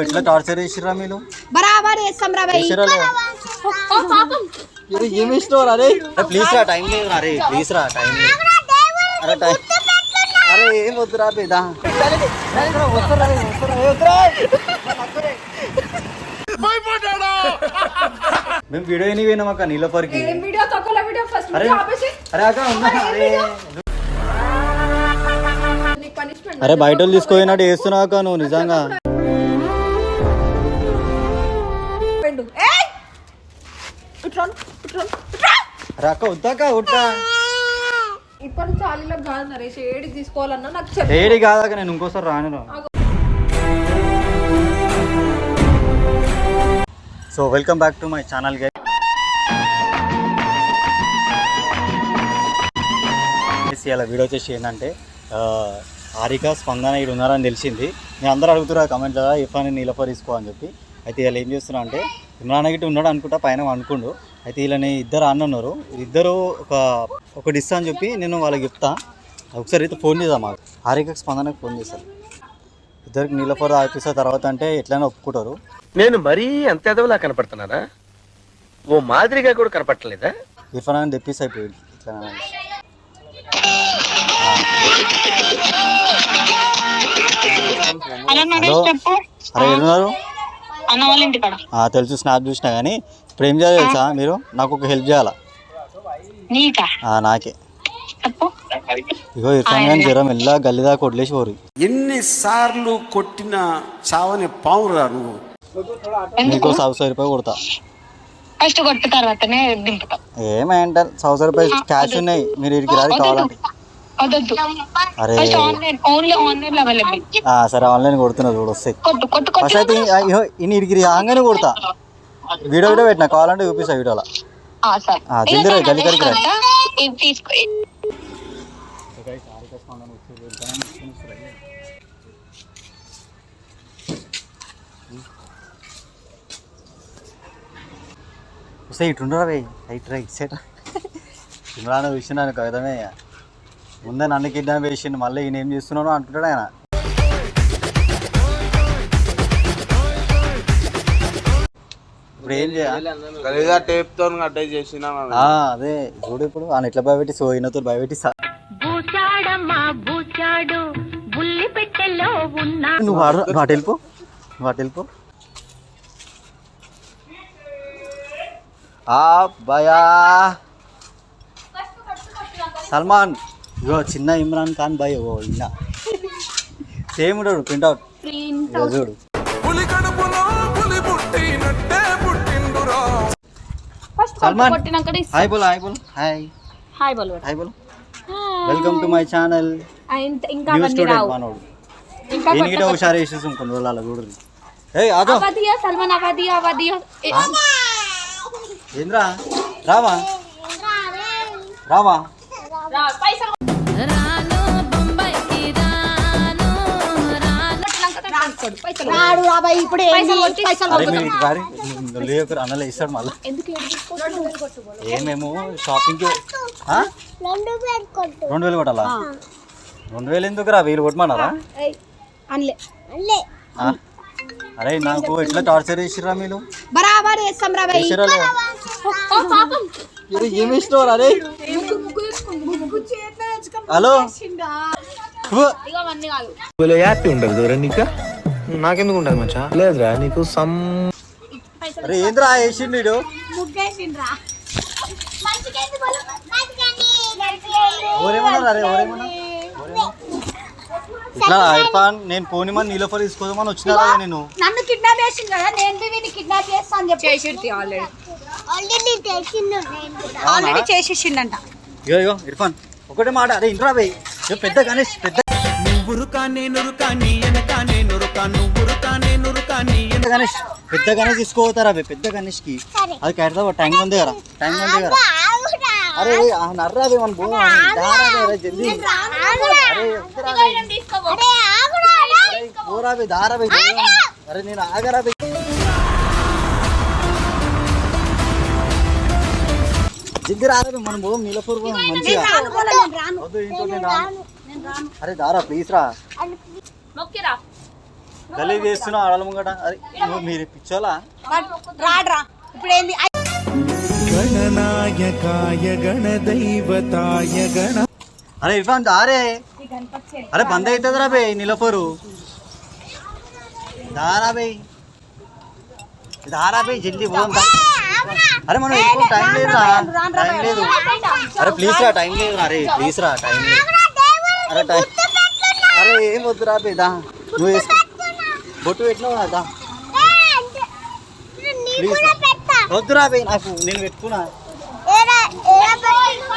ఎట్లా టార్చర్ చేసిర్రా మీరు బరాబర్ చేస్తాం రా భయ్ చేసిర్రా లేదా? ఏమి ఇష్టం అరే ప్లీజ్ రా టైం లేదు అరే ప్లీజ్ రా టైం లేదు అరే టైం అరే ఏం వద్దురా పేదా మేము వీడియో ఎన్ని పోయినాం అక్క నీలపరికి ఏం వీడియో తక్కువ వీడియో ఫస్ట్ అరే ఆపేసి అరే అక్క ఉన్నా అరే నీకు పనిష్మెంట్ అరే బయట వాళ్ళు తీసుకుపోయినట్టు చేస్తున్నావు అక్క నువ్వు నిజంగా అక్క వద్దాక ఉట్టా ఇప్పటి నుంచి ఆలీలో కాదు నరేష్ ఏడికి తీసుకోవాలన్నా నాకు చెప్పు. ఏడి కాదాక నేను ఇంకోసారి రాను రా. So welcome back to my channel guy. ఇలా వీడియో వచ్చేసి ఏంటంటే ఆ, హారిక స్పందన ఇక్కడ ఉన్నారని తెలిసింది. నేను అందరూ అడుగుతున్నారు కమెంట్లో ఇఫాని నీలఫర్ తీసుకో అని చెప్పి. అయితే వీళ్ళు ఏం చేస్తున్నా అంటే ఇమ్రాన్ గిట్ట ఉన్నాడు అనుకుంటా పైన అనుకుండు అయితే వీళ్ళని ఇద్దరు అన్న ఉన్నారు ఇద్దరు ఒక ఒక డిస్ అని చెప్పి నేను వాళ్ళకి చెప్తా. ఒకసారి అయితే ఫోన్ చేద్దాం మాకు. హారికకి స్పందనకి ఫోన్ చేశాను ఇద్దరికి నీలఫర్ ఆపిస్తా తర్వాత అంటే ఎట్లయినా ఒప్పుకుంటారు. నేను మరీ అంత ఎదవలా కనపడుతున్నారా ఓ మాదిరిగా కూడా కనపడలేదా ఇర్ఫాన్ అని తెప్పిస్తే అయిపోయింది ఇట్లా హలో. అరే ఎడున్నారు అన్న వాళ్ళ తెలుసు స్నాప్ చూసినా కానీ ఇప్పుడు ఏం చేయాలి తెలుసా మీరు? నాకు ఒక హెల్ప్ చేయాలా? నీకా? ఆ, నాకే. చెప్పు. ఇగో ఇర్ఫాన్ గాని జ్వరం ఎల్లా గల్లి దాకా వదిలేసి పోరు. ఎన్నిసార్లు కొట్టిన చావని పావురా నువ్వు? నీకు సౌ రూపాయలు కొడతా. ఫస్ట్ కొట్టిన తర్వాతనే దింపుతాం. ఏమంటారు రూపాయలు క్యాష్ ఉన్నాయి. మీరు ఇడికి రాదు కావాలంటే. వదొద్దు అరే. First online only online available ఆ, సరే ఆన్లైన్ కొడుతున్నా చూడు వస్తాయి కొట్టు కొట్టు ఫస్ట్ అయితే కొట్టు ఈ- ఇగో ఇన్ని ఇడికి రాగానే కొడతా. వీడియో వీడియో పెట్టినా కావాలంటే చూపిస్తా వీడియోలో. జల్దీ రా, కడికి రా. తీసుకో. రైట్ రైట్ సెట్ ఇమ్రాన్ విషయం నాకు అర్థమే ఇక. ముందే నన్ను కిడ్నాప్ చేసిండు మళ్ళీ ఈయన ఏం చేస్తున్నానో అంటుంటాడు ఆయన. ఇప్పుడు ఏం చేయాలి? గలీజా టేప్తో అటాచ్ చేసిన అదే చూడు ఇప్పుడు ఆయన ఎట్లా భయపెట్టి సో ఈయనతో భయపెట్టి సా- నువ్వు వాడు నువ్వు అటు వెళ్ళిపో నువ్వు అటు వెళ్ళిపో. ఆ భయా. సల్మాన్. ఇగో చిన్న ఇమ్రాన్ ఖాన్ భయ్ ఓ ఇన్న సేమ్ ఉంటాడు ప్రింట్అవుట్. చూడు. సల్మాన్. హాయ్ బోల్ హాయ్ బోల్. హాయ్. హాయ్ బోల్ hi boll. Welcome to my channel. ఇంకా స్టూడెంట్ రావు. మనోడు. ఇంకా దీనికి హుషారు వేసేసి కొన్ని రోజులు చూడరు ఏయ్ ఆదో అవధియా సల్మాన్ అవధియా అవధియా. ఏంద్రా? రావా? రావా? పైసలు పైసలు రాడు రాబాయ్ ఇప్పుడు పైసలు కొట్టి- పైసలు అరే మీరు ఇటు రారి లేక అన్నలే ఇస్తాడు మళ్ళీ. ఎందుకు ఏడిపించుకోవట్లేదు? ఏమేమో షాపింగ్ రెండు వేలు కొట్టాలా రెండు వేలు ఎందుకు రా వేలు కొట్టమన్నారా? అనలే. ఆ? అరే నాకు ఎట్లా టార్చర్ చేసిర్రా మీరు? బరాబర్ చేస్తాం రా భయ్ చేసిర్రా లేదా? ఓ పాపం. ఇది ఏమి ఇష్టం అరే? హలో. ఇక అవన్నీ కాదు. హ్యాపీ ఉండదు దూరం నీకు? నాకెందుకు ఉండదు మచ్చా? లేదురా నీకు సమ్ అరే ఏంద్రా వేసిండు వీడు ఇట్లా ఇర్ఫాన్ నేను పోనిమని నీలోఫర్ తీసుకోదామని వచ్చినా నేను. నన్ను కిడ్నాప్ చేసింది కదా నేను వీడిని కిడ్నాప్ చేస్తా అని చెప్పి చేసిర్తి ఆల్రెడీ ఆల్రెడీ చేసేసిండంట. ఇగో ఇగో ఇర్ఫాన్. ఒకటే మాట. అరే ఇంట్రా ఇగో పెద్ద గణేష్ పెద్ద పెద్ద గణేష్ పెద్ద గణేష్ పెద్ద గణేష్కి అది కడతా ట్యాంక్ ఉంది కదా. ట్యాంక్ ఉంది కదా. అరే ఆ నర్రా బే మన భూమి జల్దీ. అరే. అరే నేను ఆగరా బే. జిగ్గి బే మనం పోదాం నీలపూర్ పోదాం మంచిగా. అరే దారా ప్లీజ్ రా. మొక్కిరా గలీజ్ చేస్తున్నావు ఆడల ముంగట. అరే నువ్వు మీరు పిచ్చోలా? రాడ్రా. ఇప్పుడు ఏంది గణనాయకాయ గణదైవతాయ గణ అరే ఇర్ఫాన్ దారే అరే బంద్ అవుతుంది రా బే నిలఫరు. దారా బే. దారా బే జల్దీ పోదాం. దా. అరే మనం ఎక్కువ టైం లేదు రా టైం లేదు. అరే ప్లీజ్ రా టైం లేదు. అరే ప్లీజ్ రా టైం లేదు. అరే టైం అరే ఏం వద్దు రా బే దా నువ్వు వేసుకో బొట్టు పెట్టినావు కదా ప్లీజ్ వద్దు రా బే నాకు నేను పెట్టుకున్నా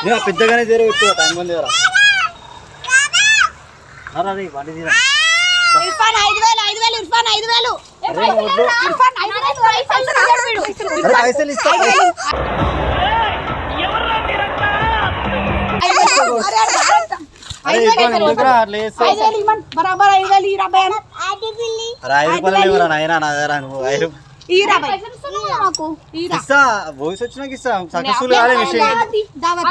నేను పెద్దగానే తీర పెట్టుకో టైం ఉంది కదా అరే అరే బండి తీరా ఇర్ఫాన్ ఐదు వేలు ఐదు వేలు ఇర్ఫాన్ ఐదు వేలు అరే నువ్వు వద్దు. ఇర్ఫాన్ ఐదు వేలు పైసలు ఇయ్యడు వీడు. అరే పైసలు ఇస్తా పైసలు. బరాబర్ ఐదు వేలు ఈ రాబాయ్ అన్న. అరే ఐదు రూపాయలు ఇవ్వరా నాయనా? నా దగ్గర నువ్వు ఐదు రూపాయలు. ఈ రాబాయ్ నాకు? ఈ రా. ఇస్తా. వాయిస్ వచ్చినాక ఇస్తా. సక్సెస్ఫుల్ కాలే విషయం. మీరు.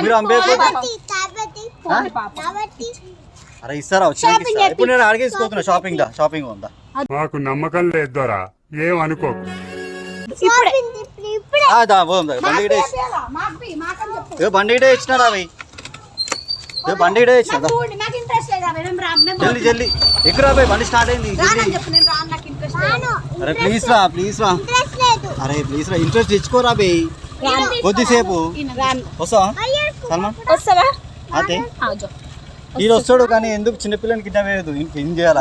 అరే ఇస్తారా? వచ్చినాక ఇప్పుడు నేను అడిగేసుకోతున్నా షాపింగ్ దా? షాపింగ్ ఉందా? మాకు నమ్మకం లేదు ఏం అనుకో. బండి గిటే ఇచ్చి- మాకు పి, మాకని చెప్పు. ఏ బండి ఇచ్చినారా అవి? ఏ బండి ఇచ్చిన మేము రా మేము జల్దీ జల్దీ. ఎక్కురా పోయి బండి స్టార్ట్ అయింది? అరే ప్లీజ్ రా ప్లీజ్ రా. అరే ప్లీజ్ రా ఇంట్రెస్ట్ తెచ్చుకోరా బే. కొద్దిసేపు. వస్తావా? సల్మాన్ వస్తావా? అదే ఈయన వస్తాడు కానీ ఎందుకు చిన్నపిల్లని కిడ్నాప్ చేయదు ఏం చేయాలి?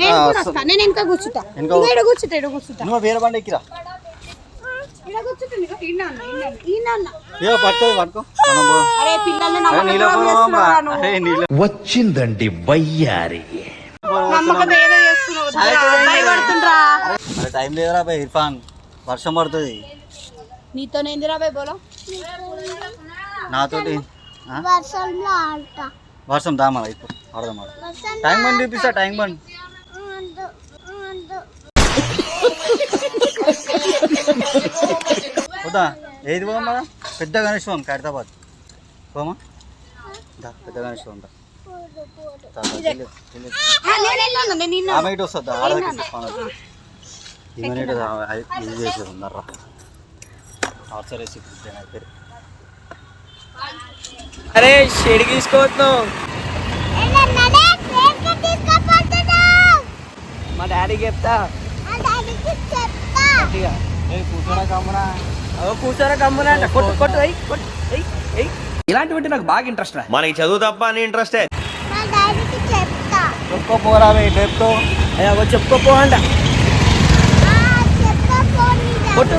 నేను కూడా వస్తా. నేను ఇంకా కూర్చుంటా. ఇంకా కూర్చుంటా కూర్చుంటా. నువ్వు వేరే బండి ఎక్కిరా. కూర్చుంటా పట్టుకో పట్టుకో. అరే పిల్లల్ని నమ్మకం వచ్చిందండి వయ్యారి. నమ్మకం ఏదో చేస్తున్నావు చాయ్ వద్దురా, కూడా భయపడుతుండ్రా. అరే టైం లేదురా ఇర్ఫాన్. వర్షం పడుతుంది. నీతోనేందిరా బాయ్ బోలో? నాతోటి? వర్షం దా మన ఇప్పుడు ఆడదాం టైం బండ్ చూపిస్తా టైం బండ్. పోదా ఏది పోదాం మన పెద్ద గణేశ్వరం ఖైరతాబాద్ పోమా దా పెద్ద గణేశ్వరం దా. దా, ఆమె ఇటు వస్తుంది? ఆడదాకి ఈమె ఇది చేసేది ఉన్నారా అరే షెడి తీసుకోవద్దాం మా డాడీకి చెప్తా. ఇలాంటివంటి నాకు బాగా ఇంట్రెస్ట్ మనకి చదువు తప్ప అని ఇంట్రెస్ట్ చెప్పుకోపోరా చెప్తో అంట. కొట్టు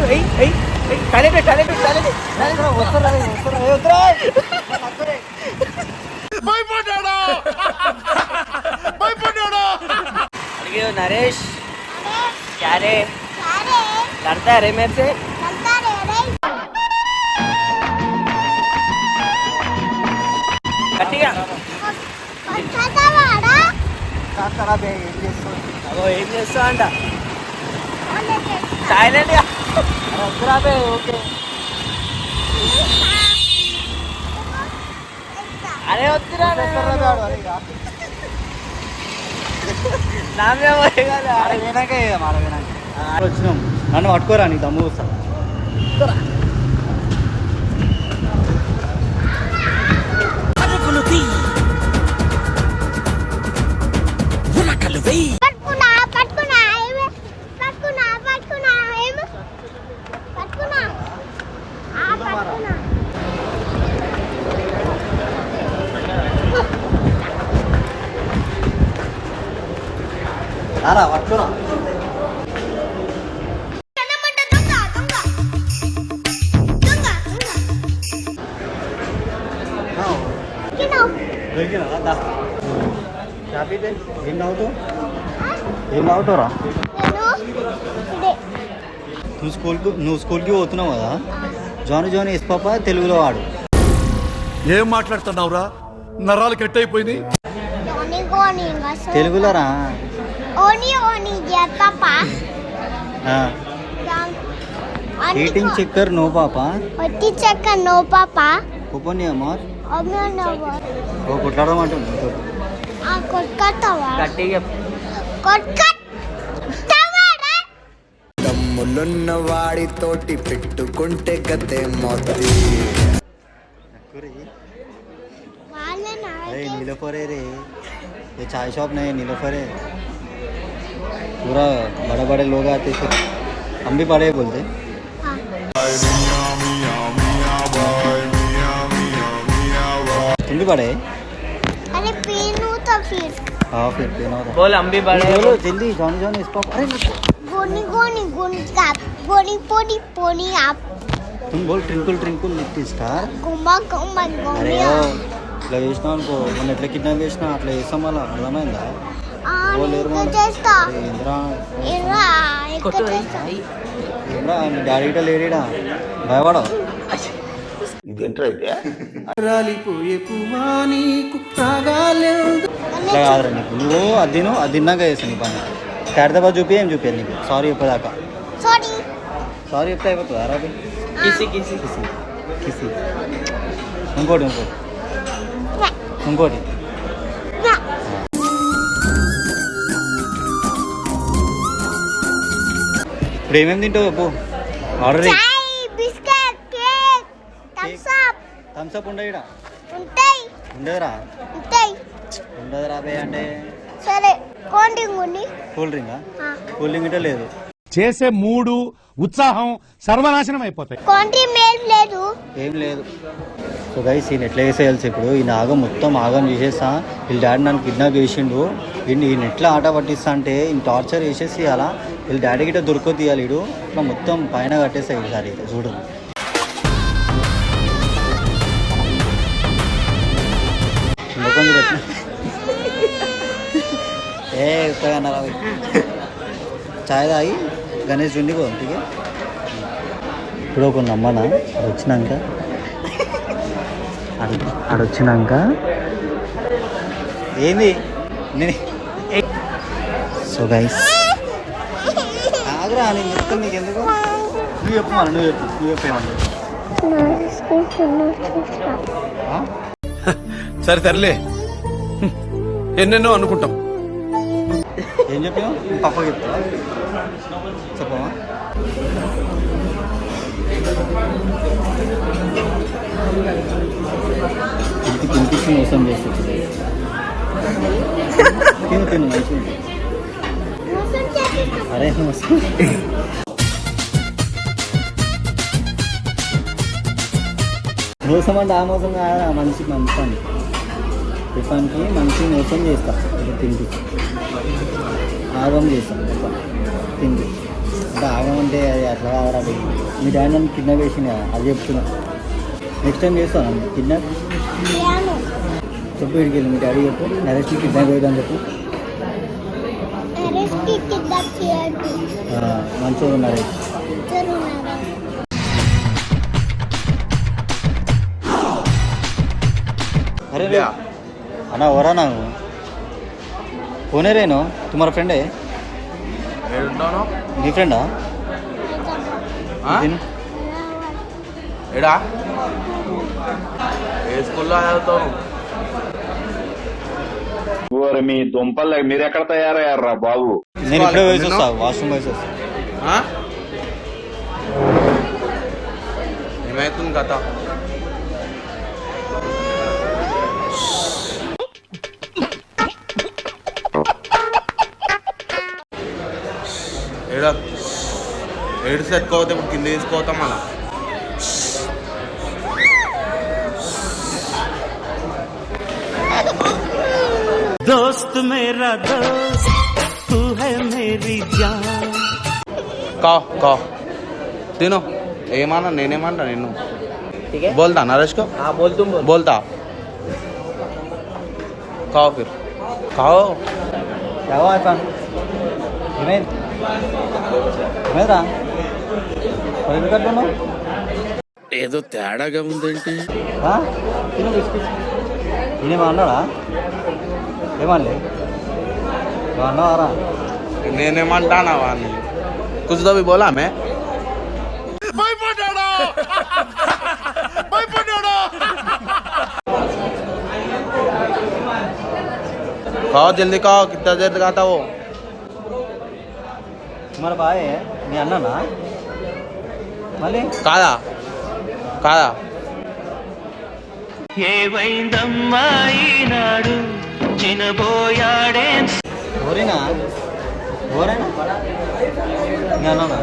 నరేష్. क्या रे लड़ता है रे मेरे से గట్టిగా కాకరా బే ఏం చేస్తావు అగో ఏం చేస్తా అంట సైలెంట్ గా వస్తారా బే ఓకే అరే వద్దురా వచ్చినాం. నన్ను పట్టుకోరా నీ దమ్ము వస్తా. పట్టుకున్నా పట్టుకున్నా ఏమి పట్టుకున్నా పట్టుకున్నా ఏమి పట్టుకున్నా ఆ పట్టుకున్నా రారా పట్టుకోరా. ఏం తాగుతావు? ఏం తాగుతావురా? నువ్వు స్కూల్కి నువ్వు స్కూల్కి పోతున్నావు కదా? జాను జాను ఎస్ పాప తెలుగులో వాడు ఏం మాట్లాడుతున్నావురా? నరాలు కట్ అయిపోయింది ఓని గోని గస తెలుగులో రా ఓని ఓని జతప ఈటింగ్ చిక్కర్ నో పాప ఒట్టి చెక్క నో పాప ఓపెన్ అమ్మార్ అమ్మ నో ఓ కొట్లాడమంటుంది నీతో. ఆ కొట్కతావా గట్టిగా కొట్కతావారా తమ్ములున్న వాడితోటి పెట్టుకుంటే గతే మొత్తి నక్కురి. వాళ్ళనా अरे नीलोफर है रे ये चाय शॉप नहीं है नीलोफर है पूरा बड़े बड़े लोग आते थे हम भी बड़े बोलते तुम भी बड़े अरे पीनू तो फिर हाँ फिर पीना होता బోల్ అంబి బడే बोलो जल्दी जॉनी जॉनी इस पाप अरे गोनी गोनी गोनी काप गोनी पोनी पोनी आप तुम बोल ट्रिंकल ट्रिंकल लिटिल स्टार గుమ్మ గుమ్మ అరే గుమ్మ ఓ, ఇట్లా చేసినావు అనుకో మొన్న ఎట్లా కిడ్నాప్ చేసినా అట్లా చేస్తాం మళ్ళా అర్థమైందా Daddy ఇట్లా కాదురా నీకు. నువ్వు అది తిను అది తిన్నాక చేస్తాను నీ పని. ఖైరతాబాద్ చూపి ఏం చూపించాను నీకు? సారీ చెప్పేదాకా. సారీ. సారీ చెప్తే అయిపోతుంది అరాబి కిసి కిసి. కిసి కిసి. ఇంకోటి ఇంకోటి. ఇంకోటి. ఇప్పుడు ఏమేమి తింటావు చెప్పు? Order biscuit cake Thums up Thums up ఉండదు ఉంటాయి. ఉండదురా. ఉంటాయి. ఉండదు రాబే అంటే? సరే కోండి గుండి కూల్ డ్రింకా కూల్ డ్రింక్ అంటే లేదు. చేసే మూడు ఉత్సాహం సర్వనాశనం అయిపోతాయి. కోండి మేల్ లేదు. ఏం లేదు. సో గైస్ ఈయన ఎట్లా వేసేయాల్సి ఇప్పుడు? ఈ ఆగం మొత్తం ఆగం చేసేస్తా. వీళ్ళ డాడీ నన్ను కిడ్నాప్ చేసిండు. ఈయన ఈయన ఎట్లా ఆట పట్టిస్తా అంటే ఈయన టార్చర్ చేసేసి అలా వీళ్ళు డాడీ గిట్ట దొరకో తీయాలి ఇడు ఇట్లా మొత్తం పైన కట్టేసాయి ఈసారి చూడు. ముఖం ఏ ఉత్తగా చాయ్ తాగి గణేష్ ఉండి పోదాం ఇప్పుడు ఒక నమ్మన? వచ్చినాక. ఆడ- వచ్చినాక. ఏంది? సో గైస్ ఆగరా నేను చెప్తాను నీకు ఎందుకు? నువ్వు చెప్పు మన నువ్వు చెప్పు నువ్వు చెప్పేమన్నా సరే సర్లే. ఎన్నెన్నో అనుకుంటాం. ఏం చెప్పావు? పప్ప చెప్తా. చెప్పమా ఇంటికి ఇంటికి మోసం చేస్తుంది. తిను తిను మంచిది మోసం అరే మోసం అంటే ఆ మోసం కాదు ఆ మనిషికి మంచి టిఫాన్కి మంచి మోసం చేస్తా. తిండి. ఆగం చేస్తాం. తిండి. అంటే ఆగం అంటే అది అట్లా కావరా మీ డాడీ నన్ను కిడ్నాప్ వేసింది కదా అది చెప్తున్నా. నెక్స్ట్ టైం చేస్తాను కిడ్నాప్. చెప్పు ఇడికి వెళ్ళి మీ డాడీ చెప్పు నరేష్కి కిడ్నాప్ చేయదని చెప్పు అరెస్ట్ కిడ్నాప్ చేయొద్దు ఆ, మంచిగా ఉన్నారు. అరే అన్న ఓరా నాకు పోనే రేను తుమ్మారా ఫ్రెండే? నీ ఫ్రెండా? ఏడా? ఏ స్కూల్లో చదువుతావు చదువుతాను మీ దుంపలు మీరు ఎక్కడ తయారయ్యారా బాబు? నేను ఇప్పుడే వేసి వస్తా వాష్రూమ్ వస్తా? ఏమైతుంది కథ? ఏడా? ఏడుస్తే ఎత్తుకోవద్దు ఇప్పుడు కింద తీసుకోవతాం అలా దోస్త్ మేరా దోస్త్ తూ హై మేరీ జాన్ కా కా తిను ఏమన్నా నేనేమన్నా నిన్ను ठीक है बोलता नरेश को हाँ बोल तुम बोल बोलता खाओ फिर కావు ఎవో అయిపోయాను ఏమైంది ఏమైందిరా మరి ఎందుకు కట్టున్నావు ఏదో తేడాగా ఉందేంటి ఆ? తిను బిస్కెట్ నేనేమో कुछ तो भी बोला मैं कहो जल्दी कहो कितना देर का था वो मेरा भाई है मैं आना ना भले काला काला ये वैंदम्मा ई नाडू ఓరేనా ఓరేనా నీ అన్నానా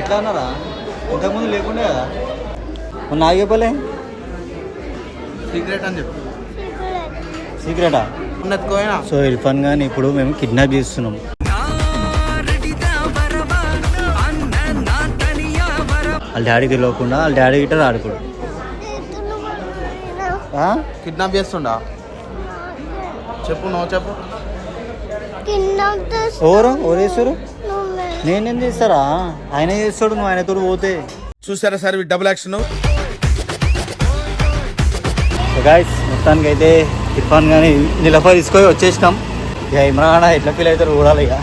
ఎట్లా అన్నారా ఇంతకుముందు లేకుండే కదా. మరి నాకు చెప్పలే సీక్రెట్ అని చెప్పు. సీక్రెటా? సో ఇర్ఫాన్ గాని ఇప్పుడు మేము కిడ్నాప్ చేస్తున్నాం. వాళ్ళ డాడీ తెలియకుండా వాళ్ళ డాడీ గిట్ట ఆడుకోడు కిడ్నాప్ చేస్తుండా? చెప్పు నో చెప్పు. ఓరు ఓరేశ్వరు నేనేం చేస్తారా? ఆయన చేస్తాడు నువ్వు ఆయనతో పోతే. చూసారా సార్ డబుల్ యాక్షన్ గాయస్ మొత్తానికి అయితే ఇర్ఫాన్ కానీ నిలఫా తీసుకొని వచ్చేసినాం. ఇక ఇమ్రాన్ ఎట్లా ఫీల్ అవుతారు చూడాలి ఇక.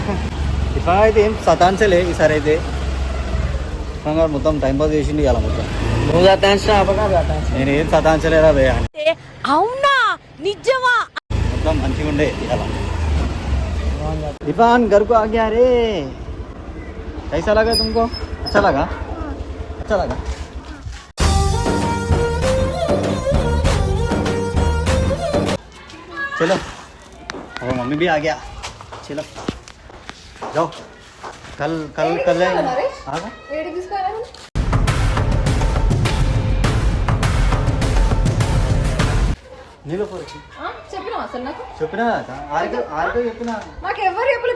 ఇర్ఫాన్ అయితే ఏం సతాన్సలే ఈసారి అయితే. ఇర్ఫాన్ గారు మొత్తం టైం పాస్ చేసిండు ఇవాళ మొత్తం. నువ్వు జాతాంశ నేను ఏం సతాన్సలేరా భయ అవునా? నిజమా? మొత్తం మంచిగా ఉండే ఇవాళ इरफान घर को आ गया रे कैसा लगा तुमको अच्छा लगा अच्छा लगा चलो और मम्मी भी आ गया चलो जाओ कल कल कल जाएंगे నాకు? చెప్పినా ఆరిక ఆరిక నాకు ఎవరు చెప్పలే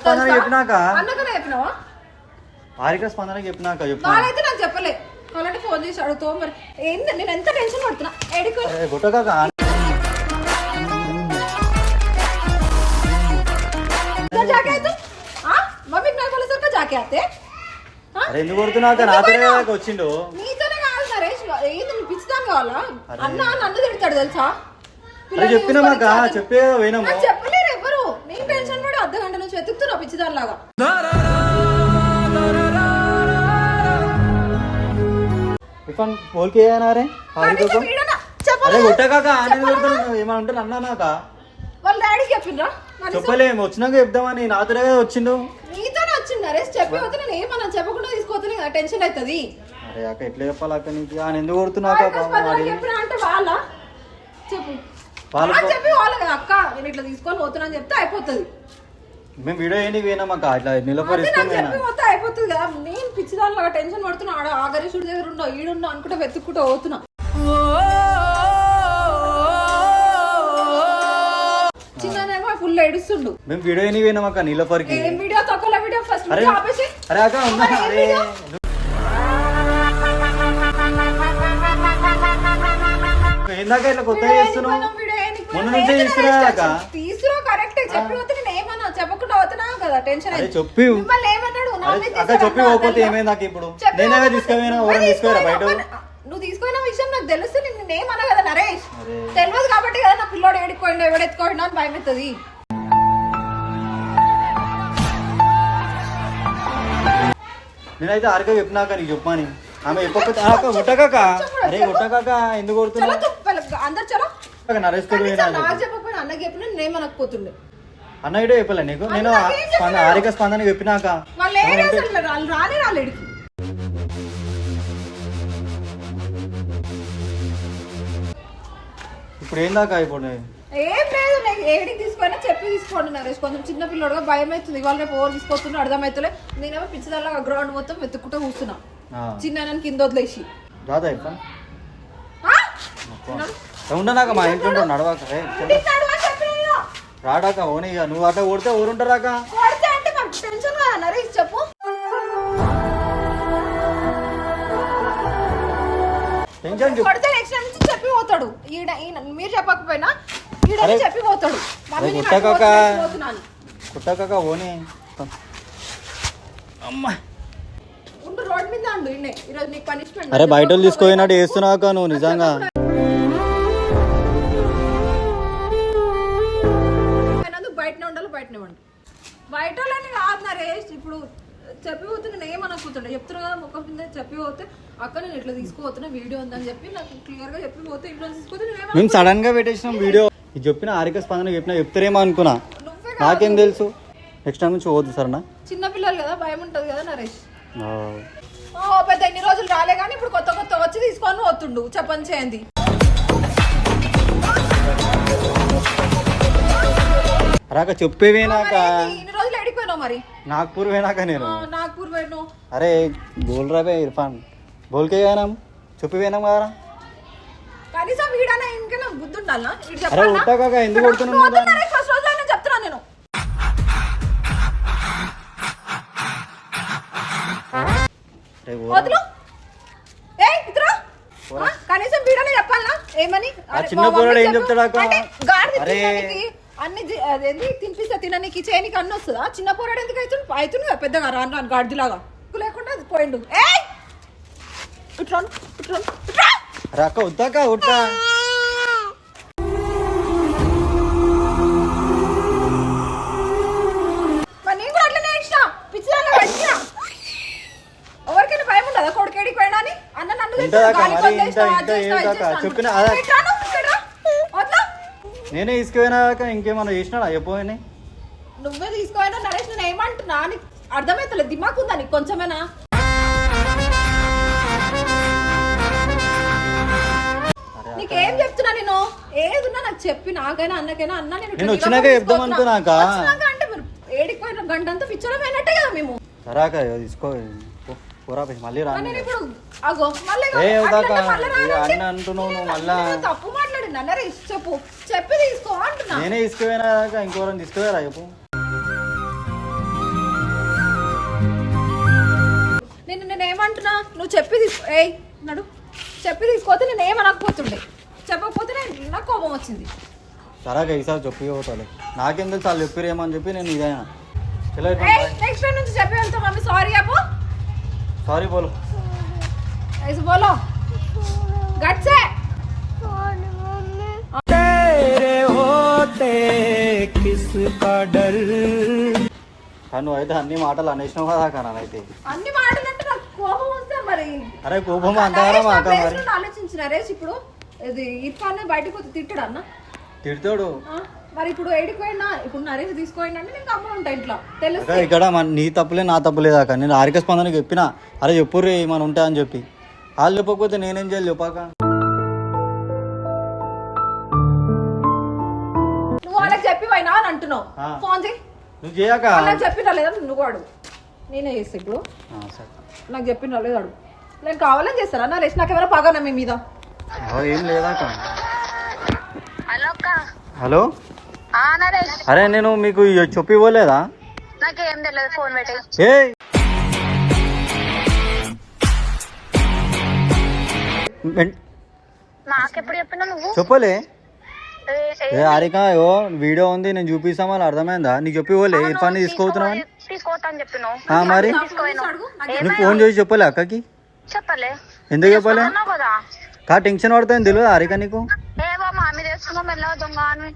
స్పందన చెప్పినాక? చెప్పినావా? ఆరిక స్పందన చెప్పినాక చెప్పినా వాళ్ళైతే నాకు చెప్పలే. ఫోన్ చేసి అడుగుతావు మరి ఏంది? నేను ఎంత టెన్షన్ పడుతున్నా? ఎడుకో గుట్టగా జాకే అయితే? మమ్మీకి నాకు ఎందుకు వచ్చిండు. కావాలా? అన్న నన్ను తిడతాడు తెలుసా? చెప్పలేరు ఎవరు? నేను పెన్షన్ అర్ధ గంట నుంచి వెతుకుతున్నా పిచ్చిదానిలాగా. ఇఫాన్ అరే వాళ్ళ చెప్పలేము. వచ్చినాక చెప్దామని నాతోనే వచ్చిండు. నీతోనే వచ్చిండు. అరే చెప్పి వద్దు నేను ఏమన్నా చెప్పకుండా తీసుకోవద్దు టెన్షన్ అవుతుంది. అరే అక్క ఎట్లా చెప్పాలి అక్క నీకు? ఆయన ఎందుకు కొడుతున్నాక చెప్పినా అంటే వాళ్ళ? చెప్పు. చెప్పి అక్క నేను ఇట్లా తీసుకొని పోతున్నా అని చెప్తే అయిపోతుంది. మేము వీడియో ఏంటి పోయినాం అక్క? ఇట్లా నాకు చెప్పి పోతే అయిపోతుంది కదా. నేను టెన్షన్ పడుతున్నా. ఆడ దగ్గర ఉండవు ఈడుండవు అనుకుంటే వెతుక్కుంటూ పోతున్నా. చిన్ననేమో ఫుల్ ఏడుస్తుండు. మేము వీడియో ఏంటి పోయినాం అక్క? నీలపరికి ఏం వీడియో? తక్కువ వీడియో ఫస్ట్ అరే ఆపేసి. అరే అక్క ఉన్నా అరే ఏందాక ఇట్లా కొత్తగా చేస్తున్నావు? మొన్న నుంచే తీసుకురా అక్క? తీసుకురా కరెక్ట్ చెప్పి పోతే నేను ఏమన్నా చెప్పకుండా కదా టెన్షన్ చెప్పి. మిమ్మల్ని ఏమన్నాడు? నా అరే మీద అక్క చేశారు చెప్పి అన్నా, పోకపోతే అదన్నా. ఏమైంది నాకు ఇప్పుడు? చెప్పి తీసుకుపోయినా తీసుకురా బయట? తీసుకుపోయినా. నువ్వు తీసుకున్న విషయం నాకు తెలుసు నేను ఏమన్నా కదా నరేష్. అరే. తెలియదు కాబట్టి కదా నా పిల్లోడు ఏడుకోండి ఎవడెత్తుకోండి అని భయం అవుతుంది నేనైతే ఆరిక చెప్పినాక నీకు చెప్పమని ఆమె చెప్పకపోతే ఆ అక్క గుట్టకాక అరే గుట్టకాక ఎందుకు చలో కొడుతున్నావు అందరు చలో. నరేష్ నాకు చెప్పకపోయినా అన్నకి చెప్పినా నేను మనకపోతుండే అన్న ఇడే చెప్పలే నీకు? నేను. ఆరిక స్పందన చెప్పినాక వాళ్ళు ఏం రానే రాలేడికి ఇప్పుడు ఏందాక ఇప్పుడు ఏం లేదు ఏడికి తీసుకున్నా చెప్పి తీసుకోండి నరేష్. కొంచెం చిన్న పిల్లడుగా భయం అవుతుంది. ఇవాళ రేపు ఓవర్ తీసుకొస్తున్నా అర్థమవుతలే. నేనేమో పిచ్చిదల్లా గ్రౌండ్ మొత్తం వెతుక్కుంటూ కూర్చున్నా. చిన్న కింద వదిలేసి. రాదా? ఉండనాక మా ఇంట్లో నడవాక. రాడాక ఓనీ ఇక నువ్వు అట్లా కొడితే ఊరుంటారాక? చెప్పు. చెప్పు. కొడితే నెక్స్ట్ టైం నుంచి చెప్పి పోతాడు. ఈయన ఈయన మీరు చెప్పకపోయినా అరే. చెప్పి పోతాడు. అరే నేను గుట్టకాక. అటు పోతున్నాను. కుట్టకాక ఓని. అమ్మా. ఉండు రోడ్ మీద అండు ఇన్నే ఈరోజు నీకు పనిష్మెంట్ అరే బయట తీసుకుపోయినట్టు వేస్తున్నాక నువ్వు నిజంగా? చెప్పి పోతే నేను ఏమనుకుంటుండే చెప్తున్నా కదా ముఖం కింద చెప్పి పోతే అక్క నేను ఇట్లా తీసుకుపోతున్నా వీడియో ఉందని చెప్పి నాకు క్లియర్గా చెప్పి పోతే ఇంట్లో తీసుకుపోతే నేను మేము సడన్గా పెట్టేసినాం వీడియో. ఇది చెప్పిన ఆరిక స్పందన చెప్పిన చెప్తారేమో అనుకున్నా. నాకేం తెలుసు? నెక్స్ట్ టైం నుంచి పోదు సరేనా? చిన్న పిల్లలు కదా భయం ఉంటది కదా నరేష్? పెద్ద ఇన్ని రోజులు రాలే కానీ ఇప్పుడు కొత్త కొత్త వచ్చి తీసుకొని పోతుండు చెప్పని చేయండి. రాక చెప్పేవేనాక? మరి? నాగ్పూర్ పోయినాక నేను. నాగ్పూర్ పోయినావు. అరే బోల్ రాబే ఇర్ఫాన్. బోల్కే పోయినాం చెప్పి పోయినాం కదా కనీసం వీడన్నా ఇంకైనా బుద్ధి ఉండాలా వీడు అరే చెప్పాలా? ఎందుకు కొడుతున్నావు ఫస్ట్ రోజు నేను చెప్తున్నాను నేను. అరే ఓ. వదులు. ఏ ఇతరా? కనీసం వీడనే చెప్పాలా ఏమని? ఆ చిన్న పోరాడు ఏం. చెప్తాడు అక్క? అరే. అన్ని అదేంది తినిపిస్తే తినడానికి చేయనికి అన్ని వస్తుందా? చిన్న పోరాడు ఎందుకు అవుతుంది అవుతుంది పెద్దగా రాను రాను గాడిదిలాగా. లేకుండా అది పోయిండు. ఏ ఇచ్చిన పిచ్చిదాన్ని పెట్టిన ఎవరికైనా భయం ఉండదా? కొడుకేడికి పోయినా అని? అన్న నన్ను ఉంటుందా నేనే తీసుకుపోయినాక ఇంకేమన్నా చేసినాడా? చెప్పోని నువ్వే తీసుకోవాలా నరేష్ నేను ఏమంటున్నా? నీకు అర్థమైతలేదు దిమాక్ ఉందా నీకు? కొంచెమేనా? నీకేం చెప్తున్నా నేను? ఏదున్నా నాకు చెప్పి నాకైనా అన్నకైనా అన్న నేను వచ్చినాక చెప్దాం. అనుకున్నాక. అంటే మీరు ఏడికి పోయిన గంట అంతా పిచ్చడమైనట్టే కదా మేము. సరాక తీసుకో పోరా మళ్ళీ రా ఇప్పుడు అగో మళ్ళీ అన్న అంటున్నావు నువ్వు మళ్ళా? తప్పు మాట్లాడింది అన్న రేష్ చెప్పు చెప్పి తీసుకో అంటున్నా నేనే తీసుకుపోయినాక ఇంకోరం తీసుకుపోయారా చెప్పు నేను నేను ఏమంటున్నా నువ్వు చెప్పి తీసుకో ఏయ్ నడు చెప్పి తీసుకోతే నేను ఏమనకపోతుండే చెప్పకపోతే నేను నాకు కోపం వచ్చింది సరాక ఈసారి చెప్పి పోతాలే నాకేం తెలుసు వాళ్ళు చెప్పిరేమో అని చెప్పి నేను ఇదైనా చలో ఏయ్ నెక్స్ట్ టైం నుంచి చెప్పి వెళ్తా మమ్మీ సారీ అప్పు సారీ బోలు ऐसे बोलो गट से నువ్వు అయితే అన్ని మాటలు అనేసినావు కదా అక్క అయితే? అన్ని మాటలంటే నాకు కోపం వస్తే మరి. అరే కోపం అంతగానో నరేష్ నా అక్క place మరి? నుండి ఆలోచించి నరేష్ ఇప్పుడు. ఇది ఇర్ఫాన్ బయటకు పోతే తిట్టడు అన్న. తిడతాడు? మరి ఇప్పుడు ఏడికి పోయినా ఇప్పుడు నరేష్ తీసుకోండి అంటే నేను అమ్మ ఉంటా ఇంట్లో. తెలుసు ఇక్కడ మన నీ తప్పులే నా తప్పులేదు అక్క నేను ఆరిక స్పందనకి చెప్పిన అరే చెప్పుర్రి మన ఉంటా అని చెప్పి. వాళ్ళు చెప్పకపోతే నేనేం చేయాలి చెప్పాక? అని అంటున్నావు. ఫోన్ చేయి. నువ్వు చేయక. వాళ్ళకి చెప్పినా లేదా నువ్వు అడుగు. నేనే చేస్తా ఇప్పుడు. ఆ, సరే. నాకు చెప్పిన లేదు అడుగు. నేను కావాలని చేస్తారా? నరేష్ నాకు ఎవరైనా పగనా మీ మీద. ఏం లేదాక హలో అక్క. హలో? ఆ నరేష్. అరే నేను మీకు చెప్పి ఇవ్వలేదా? నాకేం తెలియదు ఫోన్ పెట్టి. నాకెప్పుడు చెప్పినా నువ్వు? చెప్పలే. ఏ- హారిక ఓ వీడియో ఉంది నేను చూపిస్తాం వాళ్ళు అర్థమైందా? నీకు చెప్పి ఇవ్వలే ఇర్ఫాన్ అని? అని ఆ, మరి? నువ్వు ఫోన్ చేసి చెప్పలే అక్కకి? చెప్పలే. ఎందుకు చెప్పలే? కా టెన్షన్ పడుతుంది తెలియదు హారిక నీకు? అని?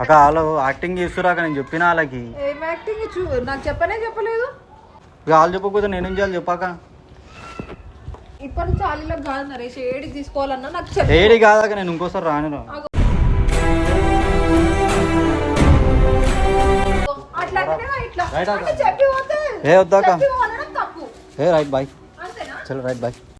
అక్క వాళ్ళు యాక్టింగ్ చేస్తురాక నేను చెప్పిన వాళ్ళకి. ఏం యాక్టింగ్ చూ నాకు చెప్పనే చెప్పలేదు. వాళ్ళు చెప్పకపోతే నేనేం చేయాలి చెప్పాక. ఇప్పటి నుంచి ఆలీలకు కాదు నరేష్ ఏడికి తీసుకోవాలన్నా నాకు చెప్పు. ఏడి కాదాక నేను ఇంకోసారి రాను రా. అట్లా అంటేనే ఇట్లా. రైట్ అక్క. అంటే చెప్పి పోతే ఏ వద్దాక చెప్పి పోనడం తప్పు. ఏ రైట్ బాయ్. అంతేనా? చలో రైట్ బాయ్.